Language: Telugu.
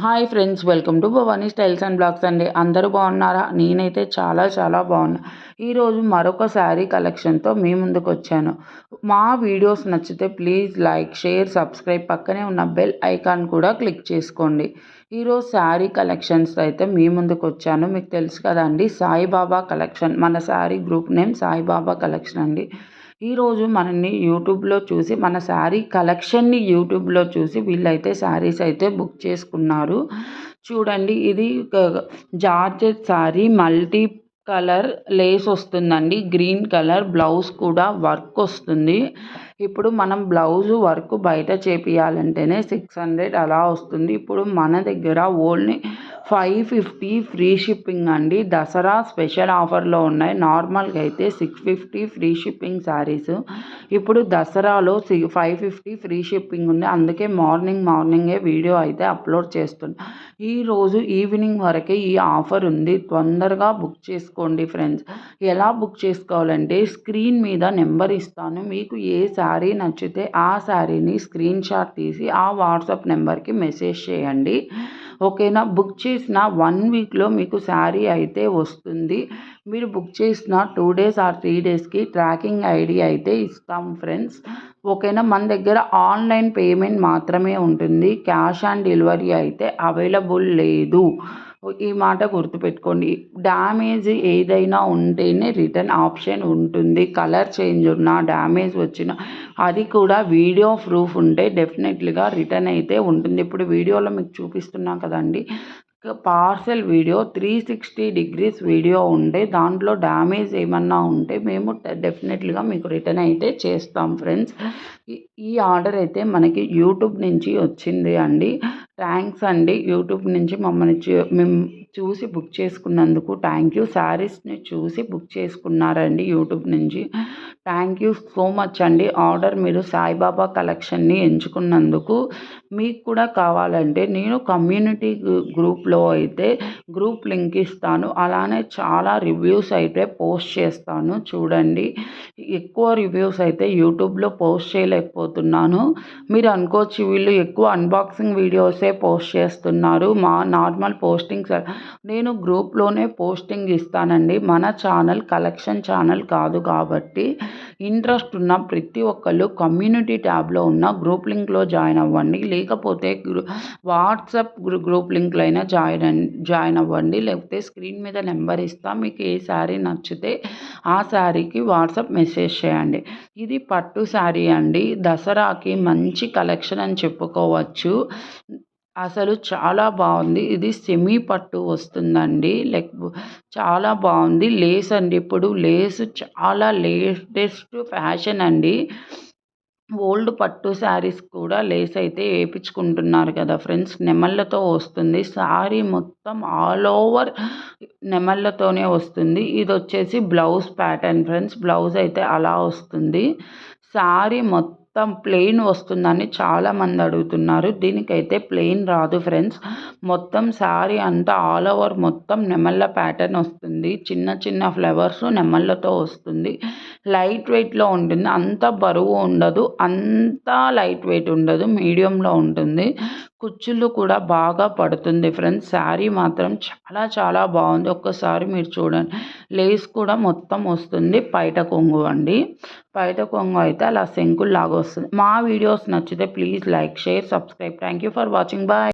Hi friends welcome to Bhavani styles and blogs అండి. అందరూ బాగున్నారా? నేనైతే చాలా చాలా బాగున్నా. ఈరోజు మరొక శారీ కలెక్షన్తో మీ ముందుకు వచ్చాను. మా వీడియోస్ నచ్చితే ప్లీజ్ లైక్ షేర్ సబ్స్క్రైబ్ పక్కనే ఉన్న బెల్ ఐకాన్ కూడా క్లిక్ చేసుకోండి. ఈరోజు శారీ కలెక్షన్స్ అయితే మీ ముందుకు వచ్చాను. మీకు తెలుసు కదండి సాయిబాబా కలెక్షన్ మన sari group name Saibaba collection అండి. ఈరోజు మనల్ని యూట్యూబ్లో చూసి మన శారీ కలెక్షన్ని యూట్యూబ్లో చూసి వీళ్ళైతే శారీస్ అయితే బుక్ చేసుకున్నారు. చూడండి ఇది georgette sari. Multi colour lace వస్తుందండి. Green colour. బ్లౌజ్ కూడా వర్క్ వస్తుంది. ఇప్పుడు మనం బ్లౌజ్ వర్క్ బయట చేపియాలంటేనే సిక్స్ హండ్రెడ్ అలా వస్తుంది. ఇప్పుడు మన దగ్గర only five fifty free shipping అండి. దసరా స్పెషల్ ఆఫర్లో ఉన్నాయి. నార్మల్గా అయితే six fifty free shipping saris. ఇప్పుడు దసరాలో సి ఫైవ్ ఫిఫ్టీ ఫ్రీ షిప్పింగ్ ఉంది. అందుకే మార్నింగ్ మార్నింగే వీడియో అయితే అప్లోడ్ చేస్తున్నా. ఈరోజు ఈవినింగ్ వరకే ఈ ఆఫర్ ఉంది. తొందరగా బుక్ చేసుకోండి ఫ్రెండ్స్. ఎలా బుక్ చేసుకోవాలంటే స్క్రీన్ మీద నెంబర్ ఇస్తాను. మీకు ఏ శారీ నచ్చితే ఆ శారీని స్క్రీన్ షాట్ తీసి ఆ వాట్సాప్ నెంబర్కి మెసేజ్ చేయండి. ఓకేనా? బుక్ చేసిన వన్ వీక్లో మీకు శారీ అయితే వస్తుంది. మీరు బుక్ చేసిన టూ డేస్ ఆర్ త్రీ డేస్కి ట్రాకింగ్ ఐడి అయితే ఇస్తాం ఫ్రెండ్స్. ఓకేనా? మన దగ్గర ఆన్లైన్ పేమెంట్ మాత్రమే ఉంటుంది. క్యాష్ ఆన్ డెలివరీ అయితే అవైలబుల్ లేదు. ఈ మాట గుర్తుపెట్టుకోండి. డ్యామేజ్ ఏదైనా ఉంటేనే రిటర్న్ ఆప్షన్ ఉంటుంది. కలర్ చేంజ్ ఉన్నా డ్యామేజ్ వచ్చినా అది కూడా వీడియో ప్రూఫ్ ఉంటే డెఫినెట్లీగా రిటర్న్ అయితే ఉంటుంది. ఇప్పుడు వీడియోలో మీకు చూపిస్తున్నా కదండి. Parcel video three sixty degrees video ఉంటే దాంట్లో డ్యామేజ్ ఏమన్నా ఉంటే మేము డెఫినెట్లీగా మీకు రిటర్న్ అయితే చేస్తాం ఫ్రెండ్స్. ఈ ఆర్డర్ అయితే మనకి యూట్యూబ్ నుంచి వచ్చింది అండి. థ్యాంక్స్ అండి. యూట్యూబ్ నుంచి మమ్మల్ని చూ మేము చూసి బుక్ చేసుకున్నందుకు థ్యాంక్ యూ. శారీస్ని చూసి బుక్ చేసుకున్నారండి యూట్యూబ్ నుంచి. థ్యాంక్ యూ సో మచ్ అండి. ఆర్డర్ మీరు సాయిబాబా కలెక్షన్ని ఎంచుకున్నందుకు మీకు కూడా కావాలంటే నేను కమ్యూనిటీ గ్రూప్లో అయితే గ్రూప్ లింక్ ఇస్తాను. అలానే చాలా రివ్యూస్ అయితే పోస్ట్ చేస్తాను. చూడండి. ఎక్కువ రివ్యూస్ అయితే యూట్యూబ్లో పోస్ట్ చేయలేకపోతున్నాను. మీరు అనుకోవచ్చు వీళ్ళు ఎక్కువ అన్బాక్సింగ్ వీడియోసే పోస్ట్ చేస్తున్నారు. మా నార్మల్ పోస్టింగ్స్ నేను గ్రూప్లోనే పోస్టింగ్ ఇస్తానండి. మన ఛానల్ కలెక్షన్ ఛానల్ కాదు కాబట్టి ఇంట్రెస్ట్ ఉన్న ప్రతి ఒక్కళ్ళు కమ్యూనిటీ ట్యాబ్లో ఉన్న గ్రూప్ లింక్లో జాయిన్ అవ్వండి. లేకపోతే వాట్సాప్ గ్రూప్ లింక్లో అయినా జాయిన్ జాయిన్ అవ్వండి. లేకపోతే స్క్రీన్ మీద నెంబర్ ఇస్తా. మీకు ఏ శారీ నచ్చితే ఆ శారీకి వాట్సాప్ మెసేజ్ చేయండి. ఇది పట్టు శారీ అండి. దసరాకి మంచి కలెక్షన్ అని చెప్పుకోవచ్చు. అసలు చాలా బాగుంది. ఇది సెమీ పట్టు వస్తుందండి. లైక్ చాలా బాగుంది. లేస్ అండి ఇప్పుడు. లేస్ చాలా లేటెస్ట్ ఫ్యాషన్ అండి. ఓల్డ్ పట్టు శారీస్ కూడా లేస్ అయితే వేయించుకుంటున్నారు కదా ఫ్రెండ్స్. నెమళ్ళతో వస్తుంది. శారీ మొత్తం ఆల్ ఓవర్ నెమళ్ళతోనే వస్తుంది. ఇది వచ్చేసి బ్లౌజ్ ప్యాటర్న్ ఫ్రెండ్స్. బ్లౌజ్ అయితే అలా వస్తుంది. శారీ మొత్తం మొత్తం ప్లెయిన్ వస్తుందని చాలామంది అడుగుతున్నారు. దీనికైతే ప్లెయిన్ రాదు ఫ్రెండ్స్. మొత్తం శారీ అంతా ఆల్ ఓవర్ మొత్తం నెమళ్ళ ప్యాటర్న్ వస్తుంది. చిన్న చిన్న ఫ్లవర్స్ నెమళ్ళతో వస్తుంది. లైట్ వెయిట్లో ఉంటుంది. అంత బరువు ఉండదు. అంత లైట్ వెయిట్ ఉండదు. మీడియంలో ఉంటుంది. కుచ్చులు కూడా బాగా పడుతుంది ఫ్రెండ్స్. శారీ మాత్రం చాలా చాలా బాగుంది. ఒక్కసారి మీరు చూడండి. లేస్ కూడా మొత్తం వస్తుంది. పైట కొంగు అండి. పైట కొంగు అయితే అలా శంకుల్లాగా వస్తుంది. మా వీడియోస్ నచ్చితే please like share subscribe. Thank you for watching. Bye.